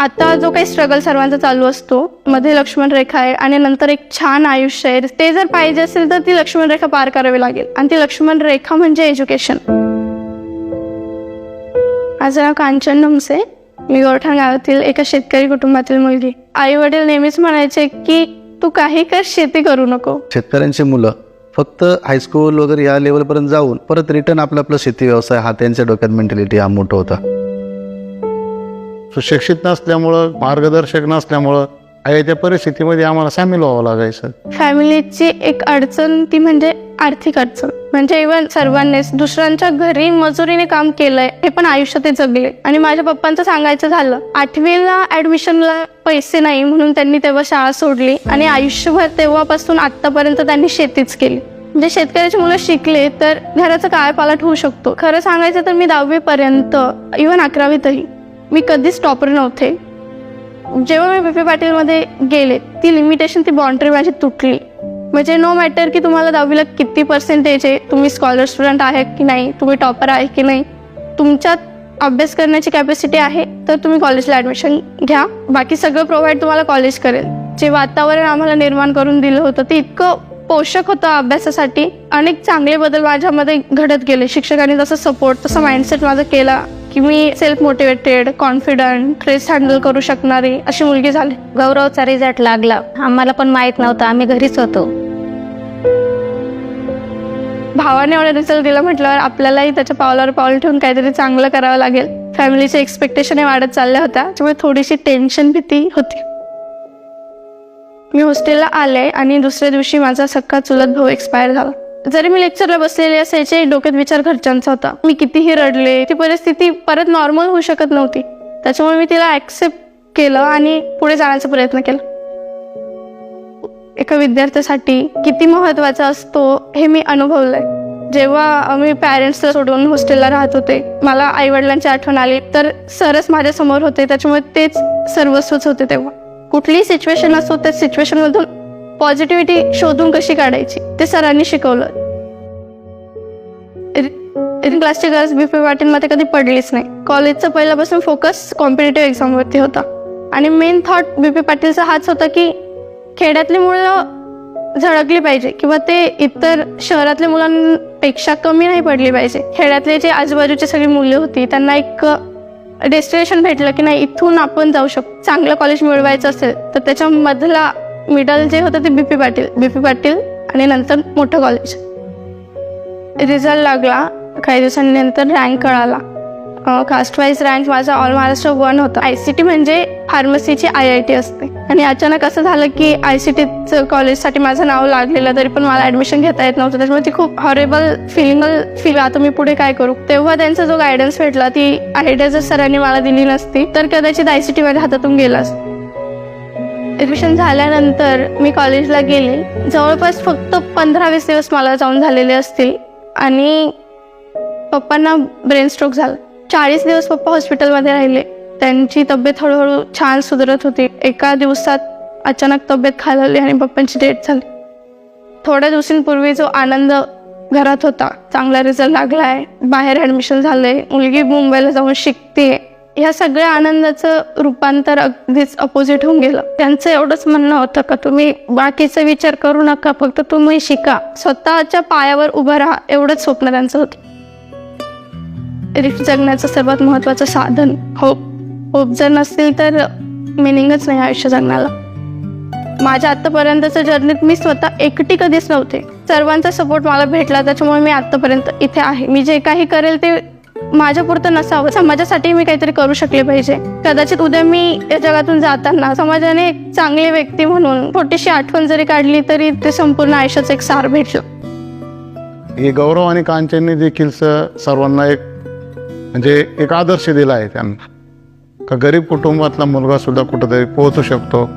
आता जो काही स्ट्रगल सर्वांचा चालू असतो मध्ये लक्ष्मण रेखा आहे आणि नंतर एक छान आयुष्य आहे. ते जर पाहिजे असेल तर ती लक्ष्मण रेखा पार करावी लागेल. आणि ती लक्ष्मण रेखा म्हणजे एज्युकेशन माझं नाव कांचन नमसे. मी गोरठाण गावातील एका शेतकरी कुटुंबातील मुलगी. आई वडील नेहमीच म्हणायचे की तू काही कर शेती करू नको. शेतकऱ्यांची मुलं फक्त हायस्कूल वगैरे या लेवलपर्यंत जाऊन परत रिटर्न आपला आपला शेती व्यवसाय हा त्यांच्या डोक्यात मेंटॅलिटी हा मोठा होता. सुशिक्षित नसल्यामुळं मार्गदर्शक नसल्यामुळं आहे त्या परिस्थितीमध्ये आम्हाला सामील व्हावं लागायचं. फॅमिलीची एक अडचण ती म्हणजे आर्थिक अडचण. म्हणजे इव्हन सर्वांनीच दुसऱ्यांच्या घरी मजुरीने काम केलंय हे पण आयुष्यात ते जगले. आणि माझ्या पप्पांचं सांगायचं झालं आठवीला ऍडमिशनला पैसे नाही म्हणून त्यांनी तेव्हा शाळा सोडली आणि आयुष्यभर तेव्हापासून आतापर्यंत त्यांनी शेतीच केली. म्हणजे शेतकऱ्याची मुलं शिकले तर घराचा काळपालट होऊ शकतो. खरं सांगायचं तर मी दहावीपर्यंत इव्हन अकरावीतही. मी कधीच टॉपर नव्हते. जेव्हा मी बीपी पाटीलमध्ये गेले ती लिमिटेशन ती बाउंड्री माझी तुटली. म्हणजे नो मॅटर की तुम्हाला दहावीला किती पर्सेंटेज आहे तुम्ही स्कॉलर स्टुडंट आहे की नाही तुम्ही टॉपर आहे की नाही तुमच्यात अभ्यास करण्याची कॅपॅसिटी आहे तर तुम्ही कॉलेजला ॲडमिशन घ्या. बाकी सगळं प्रोव्हाइड तुम्हाला कॉलेज करेल. जे वातावरण आम्हाला निर्माण करून दिलं होतं ते इतकं पोषक होतं अभ्यासासाठी. अनेक चांगले बदल माझ्यामध्ये घडत गेले. शिक्षकांनी जसं सपोर्ट तसं माइंडसेट माझा केला. की मी self motivated confident stress handle करू शकणारी अशी मुलगी झाली. गौरवचा रिझल्ट लागला. आम्हाला पण माहीत नव्हतं आम्ही घरीच होतो. भावाने एवढा रिझल्ट दिला म्हटल्यावर आपल्यालाही त्याच्या पावलावर पाऊल ठेवून काहीतरी चांगलं करावं लागेल. फॅमिलीचे एक्सपेक्टेशन वाढत चालल्या होत्या त्यामुळे थोडीशी टेन्शन भीती होती. मी हॉस्टेलला आले आणि दुसऱ्या दिवशी माझा सख्खा चुलत भाऊ एक्सपायर झाला. जरी मी लेक्चरला बसलेले असायचे डोक्यात विचार घरच्यांचा होता. मी कितीही रडले ती परिस्थिती परत नॉर्मल होऊ शकत नव्हती. त्याच्यामुळे मी तिला ऍक्सेप्ट केलं आणि पुढे जाण्याचा प्रयत्न केला. एका विद्यार्थ्यासाठी किती महत्त्वाचा असतो हे मी अनुभवलंय. जेव्हा मी पॅरेंट्सला सोडून हॉस्टेलला राहत होते मला आईवडिलांची आठवण आली तर सरच माझ्यासमोर होते. त्याच्यामुळे तेच सर्वस्वच होते तेव्हा. कुठलीही सिच्युएशन असो त्या सिच्युएशन मधून पॉझिटिव्हिटी शोधून कशी काढायची? ते सरांनी शिकवलं. क्लासची गरज बीपी पाटीलमध्ये कधी पडलीच नाही. कॉलेजचा पहिल्यापासून फोकस कॉम्पिटेटिव्ह एक्झामवरती होता. आणि मेन थॉट बीपी पाटीलचा हाच होता की खेड्यातली मुलं झळकली पाहिजे किंवा ते इतर शहरातल्या मुलांपेक्षा कमी नाही पडली पाहिजे. खेड्यातले जे आजूबाजूची सगळी मुलं होती त्यांना एक डेस्टिनेशन भेटलं की नाही इथून आपण जाऊ शकतो. चांगलं कॉलेज मिळवायचं असेल तर त्याच्यामधला मिडल जे होतं ते B P Patil B P Patil आणि नंतर मोठं कॉलेज रिझल्ट लागला. काही दिवसांनंतर रँक कळाला. कास्ट वाईज रँक माझा ऑल महाराष्ट्र वन होता. आय सी टी म्हणजे फार्मसीची आय आय टी असते. आणि अचानक असं झालं की आय सी टीचं कॉलेजसाठी माझं नाव लागलेलं तरी पण मला ॲडमिशन घेता येत नव्हतं. त्याच्यामुळे ती खूप हॉरेबल फिलिंग फील आता मी पुढे काय करू? तेव्हा त्यांचा जो गायडन्स भेटला ती आयडिया जर सरांनी मला दिली नसती. तर कदाचित आय सी टी माझ्या हातातून गेला असतं. ॲडमिशन झाल्यानंतर मी कॉलेजला गेले. जवळपास फक्त पंधरा वीस दिवस मला जाऊन झालेले असतील. आणि पप्पांना ब्रेन स्ट्रोक झाला. चाळीस दिवस पप्पा हॉस्पिटलमध्ये राहिले. त्यांची तब्येत हळूहळू छान सुधरत होती. एका दिवसात अचानक तब्येत खालवली आणि पप्पांची डेथ झाली. थोड्या दिवसांपूर्वी जो आनंद घरात होता चांगला रिझल्ट लागला आहे बाहेर ॲडमिशन झालं आहे मुलगी मुंबईला जाऊन शिकते ह्या सगळ्या आनंदाचं रूपांतर अगदीच अपोजिट होऊन गेलं. त्यांचं एवढंच म्हणणं होतं का तुम्ही बाकीचा विचार करू नका फक्त तुम्ही शिका. स्वतःच्या पायावर उभं राहा. एवढंच स्वप्न त्यांचं होतं. रिफ्ट जगण्याचं सर्वात महत्त्वाचं साधन होप होप जर नसतील तर मिनिंगच नाही आयुष्य जगण्याला. माझ्या आत्तापर्यंतच्या जर्नीत मी स्वतः एकटी कधीच नव्हते. सर्वांचा सपोर्ट मला भेटला त्याच्यामुळे मी आत्तापर्यंत इथे आहे. मी जे काही करेल ते माझ्या पुरतं नसावं. समाजासाठी मी काहीतरी करू शकले पाहिजे. कदाचित उद्या मी या जगातून जाताना समाजाने एक चांगली व्यक्ती म्हणून छोटीशी आठवण जरी काढली तरी ते संपूर्ण आयुष्याचं एक सार भेटलं. हे गौरव आणि कांचनने देखील स- सर्वांना एक म्हणजे एक आदर्श दिला आहे त्यांना. का गरीब कुटुंबातला मुलगा सुद्धा कुठंतरी पोहोचू शकतो?